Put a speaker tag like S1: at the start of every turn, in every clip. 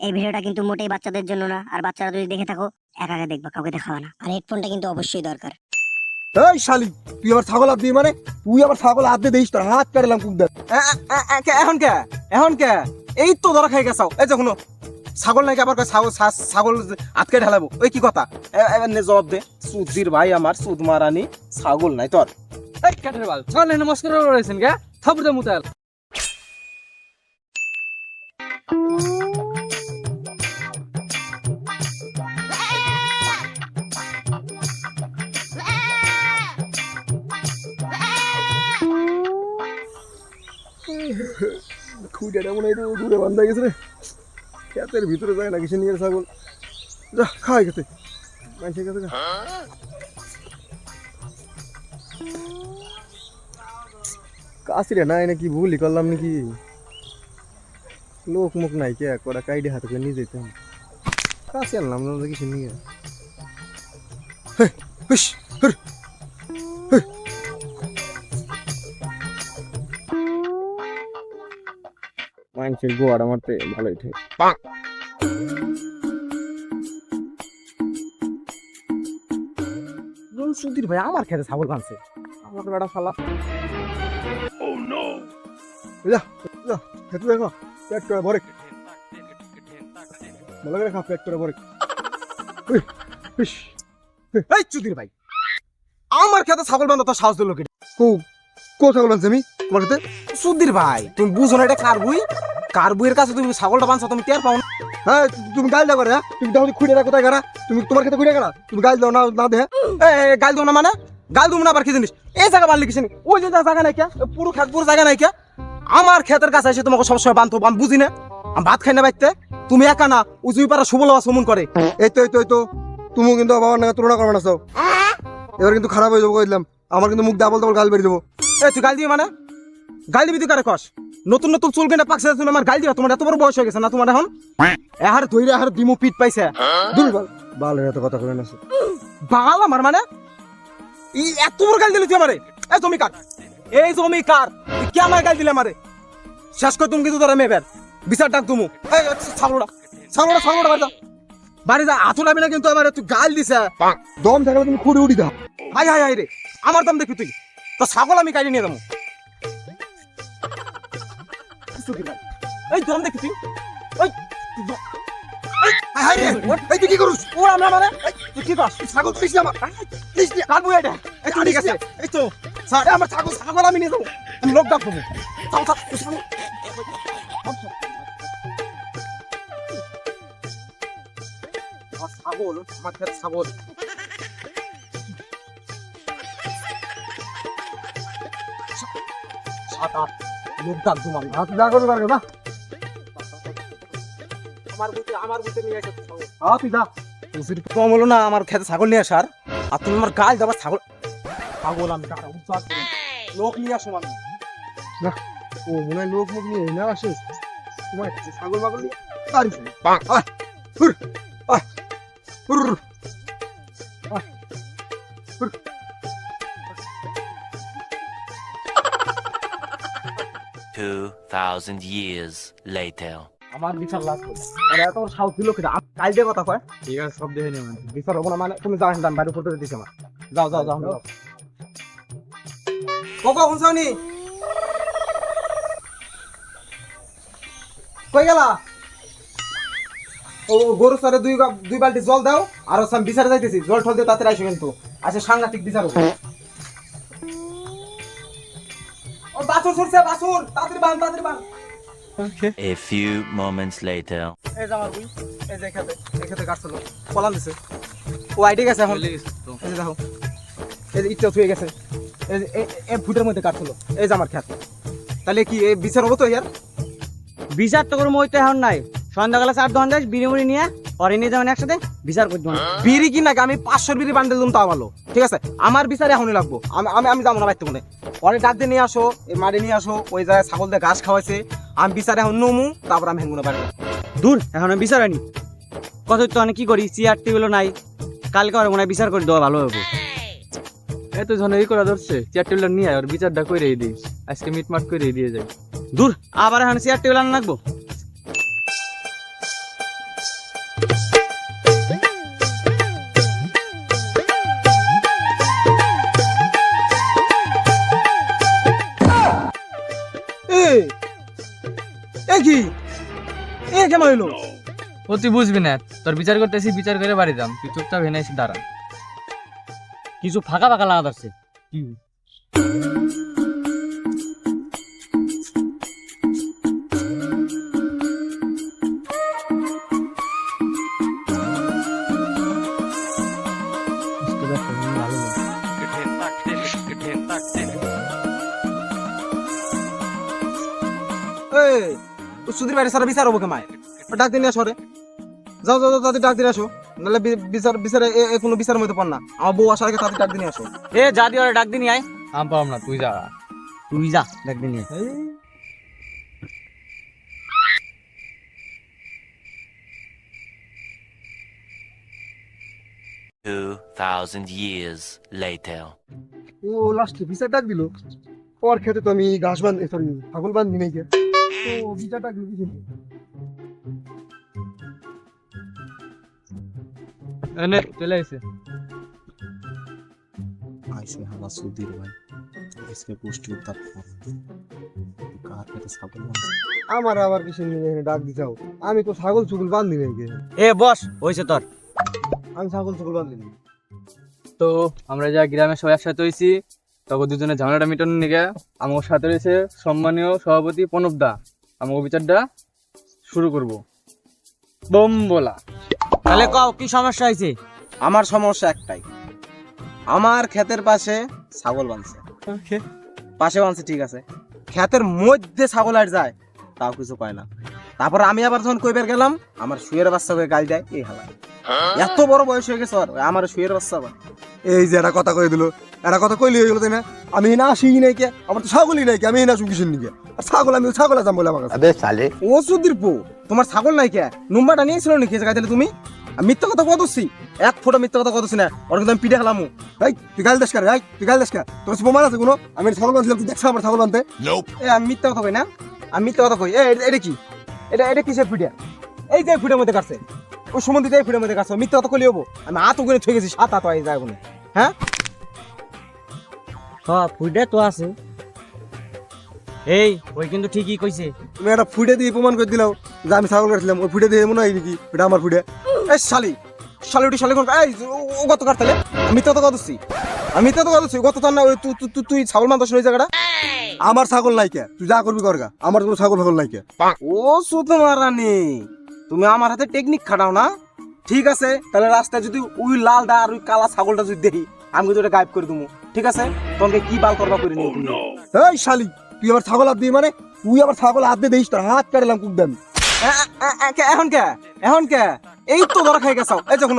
S1: এই ভিডিওটা কিন্তু মোটেই বাচ্চাদের জন্য না। আর বাচ্চারা যদি দেখে থাকো একা একা দেখবা কাউকে দেখাবে না। আর হেডফোনটা কিন্তু অবশ্যই দরকার।
S2: এই শালি তুই আমার ছাগল হাত দিয়ে মানে? তুই আমার ছাগল হাত দিয়ে দিস তোর হাত কাটলাম কুকদার
S3: এখন কে? এখন কে? এই তো ধরা খাই গেছাও এই যখন ছাগল নাকি আবার ছাগল ছাগল আটকে ঢালাবো ওই কি কথা? এবার নে জবাব দে। সুদির ভাই আমার সুদ মারানি ছাগল নাই তোর।
S4: এই কাঠের বাল ছাগল এনে মস্কর রয়েছেন কে? থাপুর দে মুতাল।
S2: খুঁটিটা মনে হয় দূরে বান্ধা গেছে রে। খেতের ভিতরে যায় না কিছু নিয়ে ছাগল। যা খাই খেতে মানুষের কাছে। কাশি রে নাই নাকি ভুলই করলাম নাকি? লোক মুখ নাই কে কটা কাইডে হাতে করে নিয়ে যেতাম। কাশি আনলাম না কিছু নিয়ে। হুস। মানুষের গোয়াটা মারতে ভালোই ঠিক
S3: সুদির ভাই আমার খেতে ছাগল ভাঙছে আমার বেটা ফালা
S2: যা যা খেতে দেখো। পেট করে ভরে। ভালো করে খা পেট করে ভরে।
S3: এই চুদির ভাই আমার খেতে ছাগল বান্ধব তো সাহস দিল কি?
S2: কো কো ছাগল আনছে আমি তোমার সাথে?
S3: সুদির ভাই তুমি বুঝো না এটা কার বই কার বইয়ের কাছে তুমি ছাগলটা বানছো তুমি টের পাও না।
S2: হ্যাঁ তুমি গাল দাও করে হ্যাঁ? তুমি দেখো খুঁড়ে রাখো গাড়া তুমি তোমার খেতে খুঁড়ে গাড়া তুমি গাল দাও না না দে হ্যাঁ?
S3: গাল দেবো না মানে? গাল দেবো না আবার কি জিনিস? এই জায়গা বানলি কিছু ওই যে জায়গা নাই কে? পুরো খেত পুরো জায়গা নাই কে? আমার ক্ষেতের কাছে এসে তোমাকে সবসময় বানতো আমি বুঝি না। আমি ভাত খাই না বাইতে। তুমি একা না উজুই পাড়া শুভ লওয়া সমন করে।
S2: এই তো এই তো এই তো। তুমি কিন্তু বাবার নাকি তুলনা করবে না সব। এবার কিন্তু খারাপ হয়ে যাব কই দিলাম। আমার কিন্তু মুখ ডাবল ডাবল গাল বেরিয়ে দেবো
S3: এ তুই গাল দিবি মানে? গাল দিবি তুই কারে কস? নতুন নতুন চুল কেটে পাকছে তুমি আমার গাল দিবা তোমার এত বড় বয়স হয়ে গেছে না তোমার এখন এহার ধৈরে এহার দিমু পিট পাইছে।
S2: দূর বাল। বাল এত কথা বলে না
S3: বাল আমার মানে? এই এত বড় গাল দিলি তুই আমারে এই জমি কার এই জমি কার কে আমার গাল দিলে আমারে শেষ করে তুমি কিন্তু তোরা মেবের বিচার ডাক তুমু এই ছাগলটা ছাগলটা ছাগলটা বাড়ি যা। বাড়ি যা লাগবে না কিন্তু আমার তুই গাল দিছে।
S2: দম থাকলে তুমি খুঁড়ে উঠি দাও
S3: হাই হাই হাই রে আমার দাম দেখি তুই। তো ছাগল আমি কাটি নিয়ে যাব এই দম দেখি তুই এই হাই রে
S2: এই তুই কি করুস?
S3: ও আমরা মানে তুই কি কর
S2: ছাগল না আমার?
S3: প্লিজ কার বই এটা এই তো ঠিক আছে। এই তো স্যার আমার ছাগল ছাগল আমি নিয়ে যাব। আমি লোক ডাকবো। চাও তুই ছাগল। ছাগল আমার ছাগল। সাত আট। লোক ডাকবো আমি
S2: হাত যা করবে পারবে না
S3: আমার বুতে আমার বুতে নিয়ে এসে
S2: হ্যাঁ তুই যা
S3: কম হলো না আমার খেতে ছাগল নিয়ে আসার। আর তুমি আমার গাল দেবার ছাগল। ছাগল আমি টাকা উৎসাহ লোক নিয়ে আসো মানে।
S2: ও মনে হয় লোক মুখ নিয়ে না আসে। তোমার ছাগল মাগল নিয়ে পারিস
S5: 2000 years later.
S3: আমার বিচার লাগবে এত দিল কিনা? কাল দিয়ে কথা কয়,
S4: ঠিক আছে, সব দেখে নিও মানে।
S3: বিচার হব না মানে তুমি যাও বাইরে করতে দিছি আমার। যাও যাও যাও কই গেলা? ও গরু সারে দুই দুই বালতি জল দাও, আর বিচারে যাইতেছি। জল ঠল দিও তাতে আইসো কিন্তু। আচ্ছা সাংঘাতিক বিচার বাছুর ছুটছে বাছুর। তাড়াতাড়ি বান তাড়াতাড়ি বান।
S5: A few moments later.
S3: এই যে আমার বই এই যে খেতে এই খেতে কাটছিল কলাম দিছে। ও আইডি গেছে এখন। এই যে দেখো এই যে ইচ্ছা থুয়ে গেছে। এই যে এ- এ ফুটের মধ্যে কাটছিল এই যে আমার খেত। তাহলে কি এই বিচার হব তো ইয়ার?
S6: বিচার তো করব ওইটা এখন নাই। সন্ধ্যাবেলা চার দোকান যাস বিড়ি মুড়ি নিয়ে পরে নিয়ে যাবেন একসাথে? বিচার করতে হবে
S3: বিড়ি কি নাকি আমি পাঁচশোর বিড়ি বান্ডেল দিলাম তাও ভালো। ঠিক আছে? আমার বিচার এখনই লাগবো। আমি আমি আমি যাব না বাইতে মনে পরে ডাক দিয়ে নিয়ে আসো মাঠে নিয়ে আসো ওই জায়গায় ছাগল দিয়ে ঘাস খাওয়াইছে। আমি বিচার এখন নমু তারপর আমি হেঙ্গুনে বাড়ি
S6: দূর এখন আমি বিচার হয়নি। কত তো অনেক কি করি? চেয়ার টেবিলও নাই। কালকে আর মনে হয় বিচার করে দেওয়া ভালো হবে।
S4: এত জন এই করা ধরছে চেয়ার টেবিল নিয়ে আয়, ওর বিচারটা করে দিই আজকে মিটমাট করে দিয়ে যাই।
S6: দূর আবার এখন চেয়ার টেবিল আনা লাগবো?
S4: ও তুই বুঝবি না। তোর বিচার করতেছি বিচার করে বাড়ি যাম। তুই চুপচাপ এসে দাঁড়া।
S6: কিছু ফাঁকা ফাঁকা লাগা
S3: ও সুধীর বাইরে সারা বিচার হব কেমায় ও ডাক দিন আসো রে। যাও যাও যাও, তাদের ডাক দিয়ে আসো। নাহলে বিচার বিচারে এ- কোনো বিচারের মধ্যে পান না। আমার বউ আসার আগে তাদের ডাক দিয়ে আসো।
S6: এ যা দিয়ে ডাক দিনি আয়।
S4: আম পাম না তুই যা।
S6: তুই যা ডাক দিনি আয়।
S5: Two thousand years later.
S2: ও লাস্টে বিচার ডাক দিল। ওর খেতে তো আমি ঘাস বান্ধ সরি ছাগল বান্ধি নাই কে ও বিচার ডাক দিল
S4: এনে চলে এসে
S7: আইসে হালা সুধীর ভাই। আজকে উত্তাপ কার পেটে ছাগল
S2: আমার আবার কিসের নিয়ে এখানে ডাক দিছাও আমি তো ছাগল চুগল বান্ধি নাই কে?
S6: এ বস হয়েছে তোর।
S2: আমি ছাগল চুগল বান্ধি নাই।
S4: তো আমরা যা গ্রামের সবাই একসাথে হয়েছি তখন দুজনে ঝামেলাটা মিটানোর নিকে আমার সাথে রয়েছে সম্মানীয় সভাপতি প্রণব দা। আমার বিচারটা শুরু করব। বোম বলা
S6: তাহলে কও কি সমস্যা হয়েছে?
S3: আমার সমস্যা একটাই। আমার ক্ষেতের পাশে ছাগল বানছে। পাশে বানছে ঠিক আছে। ক্ষেতের মধ্যে ছাগল আর যায় তাও কিছু পায় না। তারপর আমি আবার যখন কইবার গেলাম আমার শুয়ের বাচ্চা হয়ে গাল দেয় এই হালা এত বড় বয়স হয়ে গেছে আর আমার শুয়ের বাচ্চা আবার।
S2: এই যে একটা কথা কয়ে দিল একটা কথা কইলি হয়ে গেল তাই না? আমি না আসি নাই কে আমার তো ছাগলই নাই কে আমি না কিসের নিকে আর ছাগল আমি ছাগল আসাম বলে আমার কাছে।
S3: ও সুধীর পো তোমার ছাগল নাই কে নুম্বারটা নিয়েছিল নাকি জায়গায় দিলে তুমি? আমি মিথ্যা কথা কতছি এক ফোটা মিথ্যা কথা কতছি না ওর কিন্তু আমি পিঠে খেলামু
S2: এই তুই গাল দেশ কার এই তুই গাল দেশ কার তোর প্রমাণ আছে কোনো? আমি ছাগল বাঁধছিলাম তুই দেখছ আমার ছাগল বাঁধতে
S3: এ আমি মিথ্যা কথা কই না? আমি মিথ্যা কথা কই। এ এটা- এটা কি? এটা এটা কিসের পিঠে? এই যে পিঠের মধ্যে কাটছে। ওই সম্বন্ধিত এই পিঠের মধ্যে কাটছে। মিথ্যা কথা কইলে হব। আমি হাত ওখানে থয়ে গেছি সাত হাত হয়ে যায় হ্যাঁ?
S6: হ্যাঁ ফুটে তো আছে। এই ওই কিন্তু ঠিকই কইছে।
S2: তুমি একটা ফুটে দিয়ে প্রমাণ করে দিলাও যে আমি ছাগল কাটছিলাম। ওই ফুটে দিয়ে মনে হয় নাকি? এটা আমার ফুটে
S3: এই শালি শালি উঠি শালি কোন এই ও- ও গত কাটতালে আমি আমি গত না ওই তুই- তুই- তুই- তুই ছাগল মানতাস ওই জায়গাটা?
S2: আমার ছাগল নাই কে? তুই যা করবি করগা আমার কোনো ছাগল ফাগল নাই কে?
S3: ও সুতমা রানী তুমি আমার হাতে টেকনিক খাটাও না? ঠিক আছে? তাহলে রাস্তায় যদি ওই লাল দা আর ওই কালা ছাগলটা যদি দেখি আমি কিন্তু ওটা গায়েব করে দেবো ঠিক আছে? তোমাকে কি বাল করবা করে নিও তুমি?
S2: এই শালি তুই আমার ছাগল হাত দিয়ে মানে? তুই আমার ছাগল হাত দিয়ে দিস তোর হাত কাটলাম কুক দেন।
S3: এখন কে? এখন কে? এই তো ধরা খাই গেছাও। এই যখন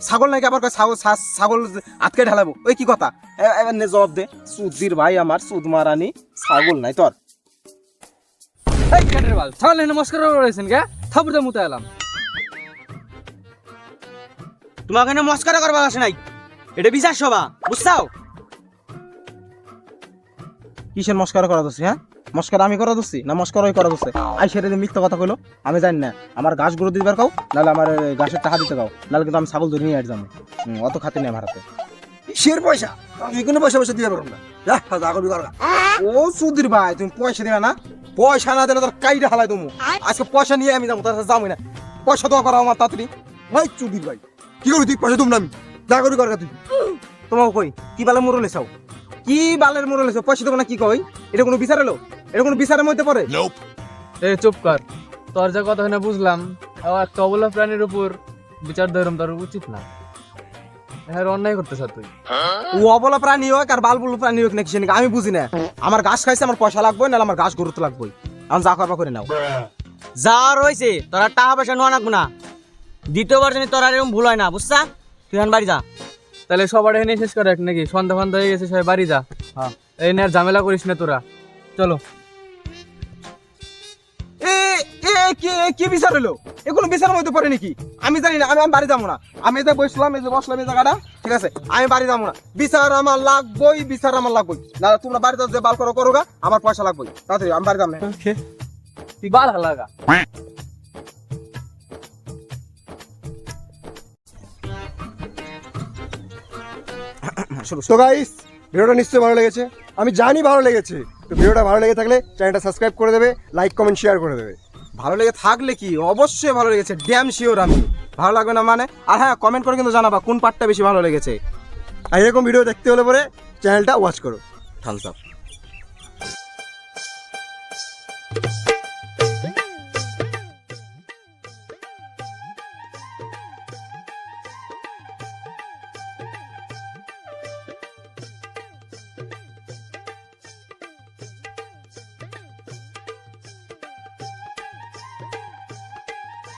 S3: ছাগল নাকি আবার ছাগল ছাগল আটকে ঢালাবো? ওই কি কথা? এ- এ- নে জবাব দে। সুধীর ভাই আমার সুদমা রানী ছাগল নাই তোর।
S4: এই কেটের বাল। ছাগল নমস্কার করেছেন কে? থাপুরতে মুতে এলাম।
S6: তোমাকে না মস্কারা করবার আসে নাই। এটা বিচার সভা বুঝছাও?
S3: কিসের মস্কারা করা দোষী হ্যাঁ? মস্কারা আমি করা দোষী না করা দোষে? আই সেটা মিথ্যা কথা কইলো আমি জানি না। আমার ঘাস গরু দিবার কাও নাহলে আমার ঘাসের টাকা দিতে কাও নাহলে কিন্তু আমি ছাগল ধরে নিয়ে যাব। অত খাতে নেই আমার হাতে
S2: কিসের পয়সা? আমি কোনো পয়সা পয়সা দিয়ে পারব না।
S3: ও সুধীর ভাই তুমি পয়সা দিবে না? পয়সা না দিলে তোর কাইটা হালাই তুমি আজকে পয়সা নিয়ে আমি যাব তোর সাথে যাব না। পয়সা দেওয়া করা আমার তাড়াতাড়ি।
S2: ভাই চুদির ভাই। কি করবি তুই? পয়সা তুমি না আমি যা করবি করগা তুই।
S3: তোমাকে কই? কি বালের মোড় লেছাও কি বালের মোড় লেছো পয়সা দেবো না কি কই? এটা কোনো বিচার এলো এটা কোনো বিচারের মধ্যে পড়ে?
S4: এই চুপ কর। তোর যা কথা না বুঝলাম ও একটা অবলা প্রাণীর উপর বিচার ধরম তোর উচিত না। হ্যাঁ অন্যায় করতেছ তুই।
S3: ও অবলা প্রাণী হোক আর বালবুল প্রাণী হোক নাকি আমি বুঝি না। আমার ঘাস খাইছে আমার পয়সা লাগবে নাহলে আমার ঘাস গরুতে লাগবে আমি যা করবা করে নাও।
S6: যা রয়েছে তোরা টাকা পয়সা নোয়া নাকবো না। দ্বিতীয়বার জানি তোরা এরকম ভুল হয় না বুঝছা? তুই এখন বাড়ি যা।
S4: তাহলে সবার এনে শেষ করে এক নাকি? সন্ধ্যা ফন্ধ্যা হয়ে গেছে সবাই বাড়ি যা। হ্যাঁ। এই নে আর ঝামেলা করিস না তোরা। চলো।
S3: কি বিচার হলো এগুলো বিচারের মধ্যে পড়ে নাকি? আমি জানি না আমি আমি বাড়ি যাব না। আমি এই যে বসলাম এই যে বসলাম এই জায়গাটা ঠিক আছে? আমি বাড়ি যাব না। বিচার আমার লাগবই বিচার আমার লাগবই। না তোমরা বাড়িতে যে বাল করো করোগা আমার পয়সা লাগবই। তাড়াতাড়ি আমি বাড়ি যাব না।
S4: তুই বাল হালাগা
S2: তো গাইস ভিডিওটা নিশ্চয়ই ভালো লেগেছে। আমি জানি ভালো লেগেছে তো ভিডিওটা ভালো লেগে থাকলে চ্যানেলটা সাবস্ক্রাইব করে দেবে লাইক কমেন্ট শেয়ার করে দেবে।
S3: ভালো লেগে থাকলে কি? অবশ্যই ভালো লেগেছে ড্যাম শিওর আমি। ভালো লাগবে না মানে? আর হ্যাঁ কমেন্ট করে কিন্তু জানাবা কোন পার্টটা বেশি ভালো লেগেছে।
S2: আর এরকম ভিডিও দেখতে হলে পরে চ্যানেলটা ওয়াচ করো।
S3: Thums up